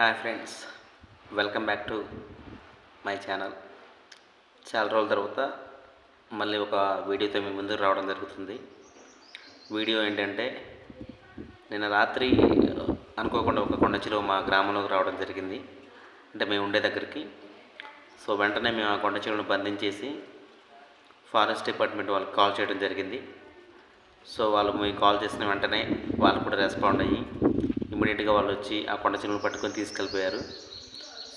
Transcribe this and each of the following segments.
Hi friends welcome back to my channel. చాలా రోజుల తర్వాత మళ్ళీ ఒక వీడియోతో మీ ముందుకు రావడం జరుగుతుంది. వీడియో ఏంటంటే నిన్న రాత్రి అనుకోకుండా ఒక కొండ మా గ్రామంలోకి రావడం జరిగింది. అంటే మేము ఉండే దగ్గరికి. సో వెంటనే మేము ఆ కొండ బంధించేసి ఫారెస్ట్ డిపార్ట్మెంట్ వాళ్ళకి కాల్ చేయడం జరిగింది. సో వాళ్ళు మీకు కాల్ చేసిన వెంటనే వాళ్ళు కూడా రెస్పాండ్ అయ్యి ఇమీడియట్గా వాళ్ళు వచ్చి ఆ కొండ చిలువను పట్టుకొని తీసుకెళ్ళిపోయారు.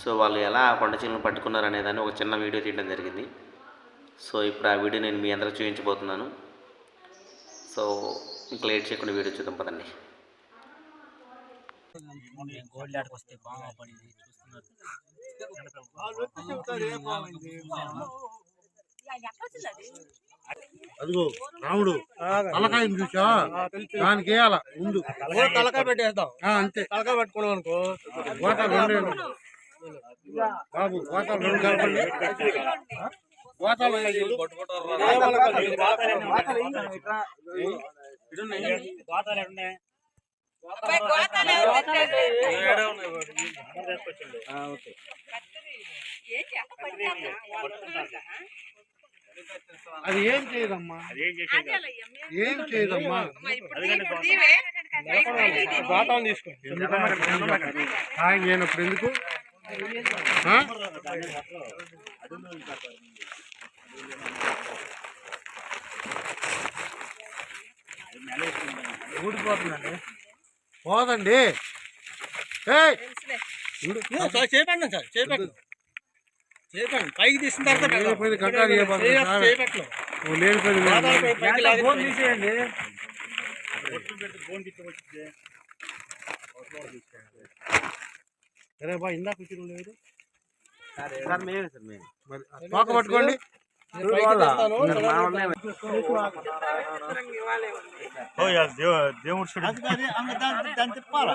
సో వాళ్ళు ఎలా ఆ కొండ చిలువను పట్టుకున్నారు అనేదాన్ని ఒక చిన్న వీడియో తీయడం జరిగింది. సో ఇప్పుడు ఆ వీడియో నేను మీ అందరూ చూపించబోతున్నాను. సో ఇంకా లేట్ చేయకుండా వీడియో చూద్దాం పదండి. వస్తే బాగా పడింది చూస్తున్నారు అదిగో రాముడు తలకాయని చూసా? దానికి వేయాల ముందు తలకాయ పెట్టేద్దాం. ఆ, అంతే. తలకాయ పట్టుకున్నాం అనుకో. గోతాలు రెండు వేయండి. బాబు గోతాలు రెండు కలపండి గోతాలు చూడు. అది ఏం చేయదమ్మా? ఏం చేయదమ్మా? ఆయన చేయనప్పుడు ఎందుకు? ఊడిపోతుందండి. పోదండి. ఏయ్! సార్ చేపండి చేపండి పైకి తీసిన తర్వాత లేనిపోయింది కంగారు చేయబాకండి సార్. చేపట్లు ఓ లేనిపోయింది లేదు. పైకి లాగి తీసేయండి. సరే బా ఇందాక వచ్చిన లేదు తోక పట్టుకోండి. దేవుడు తిప్పాలా?